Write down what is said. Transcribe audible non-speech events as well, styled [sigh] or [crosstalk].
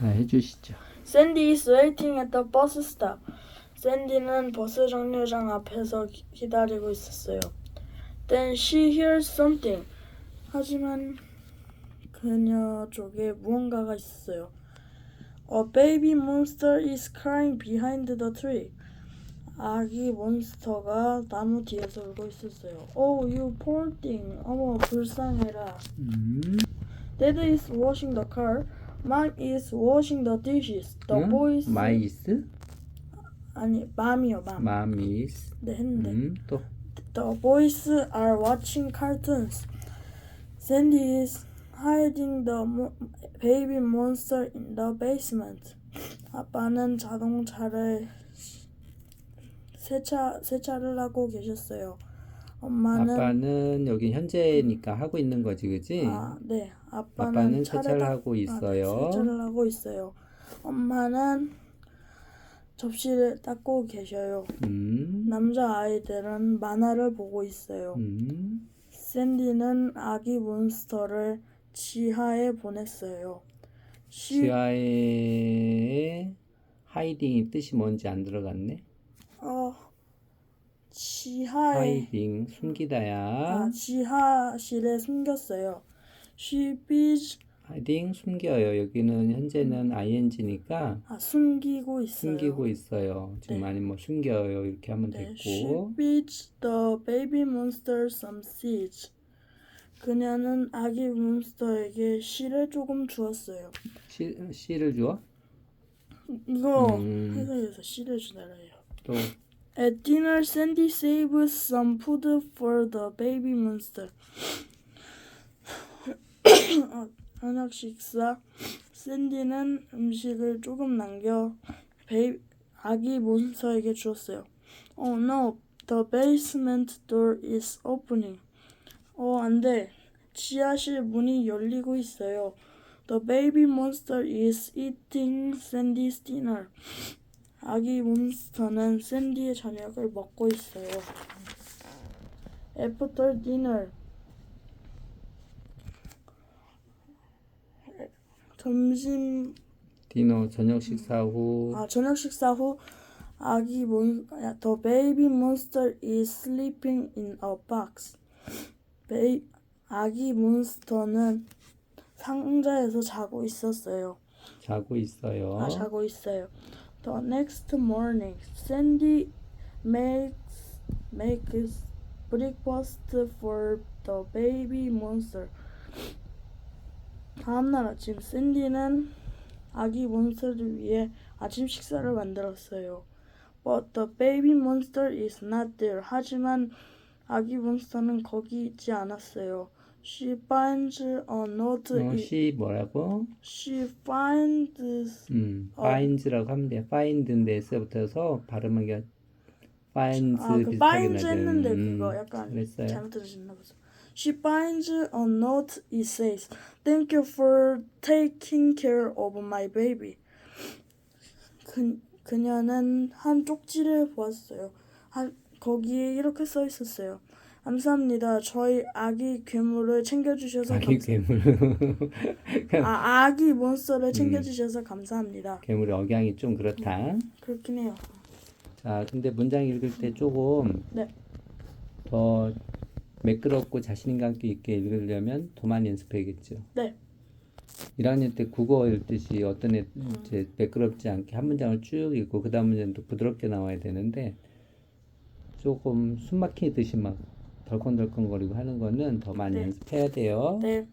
자, 해주시죠. Sandy is waiting at the bus stop. 샌디는 버스 정류장 앞에서 기- 기다리고 있었어요. Then she hears something. 하지만 그녀 쪽에 무언가가 있었어요. A baby monster is crying behind the tree. 아기 몬스터가 나무 뒤에서 울고 있었어요. Oh, you poor thing. 어머, 불쌍해라. 음, Dad is washing the car. Mom is washing the dishes. The 응? boys 마이스, 아니 맘이요 맘. 마미스. 네 했는데. 음, 또 The boys are watching cartoons. Sandy is hiding the mo- baby monster in the basement. 아빠는 자동차를 세차 세차를 하고 계셨어요. 엄마는 아빠는 여기 현재니까 하고 있는 거지, 그지? 아, 네. 아빠는, 아빠는 차를 세차를 닦- 하고 아, 네, 있어요. 세차를 하고 있어요. 엄마는 접시를 닦고 계셔요. 음, 남자 아이들은 만화를 보고 있어요. 음, 샌디는 아기 몬스터를 지하에 보냈어요. 시, 지하에 하이딩이 뜻이 뭔지 안 들어갔네. 어, 지하에 하이딩 숨기다야. 아, 지하실에 숨겼어요. She is 하이딩 숨겨요. 여기는 현재는 ing니까 아, 숨기고 있어요. 숨기고 있어요. 지금 네. 아니면 뭐 숨겨요. 이렇게 하면 네, she 됐고. feeds the baby monster some seeds. 그녀는 아기 몬스터에게 씨를 조금 주었어요. 씨, 씨를 주어? 이거 음. 회사에서 씨를 주더래요. 또 At dinner, Sandy saves some food for the baby monster. 어, 저녁 식사, 샌디는 음식을 조금 남겨 베이, 아기 몬스터에게 주었어요. Oh no, the basement door is opening. 어, 안 돼. 지하실 문이 열리고 있어요. The baby monster is eating Sandy's dinner. 아기 몬스터는 샌디의 저녁을 먹고 있어요. After dinner. 점심 디너 저녁 식사 후 아 저녁 식사 후 아기 몬 아, The baby monster is sleeping in a box. 베이, 아기 몬스터는 상자에서 자고 있었어요. 자고 있어요. 아 자고 있어요. The next morning, Sandy makes makes breakfast for the baby monster. 다음 날 아침, 샌디는 아기 몬스터를 위해 아침 식사를 만들었어요. But the baby monster is not there. 하지만 아기 몬스터는 거기 있지 않았어요. She finds a note. 어, 시 뭐라고? She finds 음, 어. finds라고 하면 돼. find인데 에서부터서 발음은 게 finds 아, 그 비슷하게 finds 나죠. 했는데 음, 그거 약간 그랬어요. 잘못 들으셨나 보죠. She finds a note. It says, "Thank you for taking care of my baby." 그 그녀는 한 쪽지를 보았어요. 한 거기에 이렇게 써 있었어요. 감사합니다. 저희 아기 괴물을 챙겨주셔서 아기 감사. 괴물. [laughs] 아 아기 몬스터를 음. 챙겨주셔서 감사합니다. 괴물의 억양이 좀 그렇다. 그렇긴 해요. 자, 근데 문장 읽을 때 조금 네. 더 매끄럽고 자신감 있게 읽으려면 더 많이 연습해야겠죠. 네. 1학년 때 국어 읽듯이 어떤 애 이제 매끄럽지 않게 한 문장을 쭉 읽고 그 다음 문장도 부드럽게 나와야 되는데 조금 숨 막히듯이 막 덜컹덜컹거리고 하는 거는 더 많이 네. 연습해야 돼요. 네.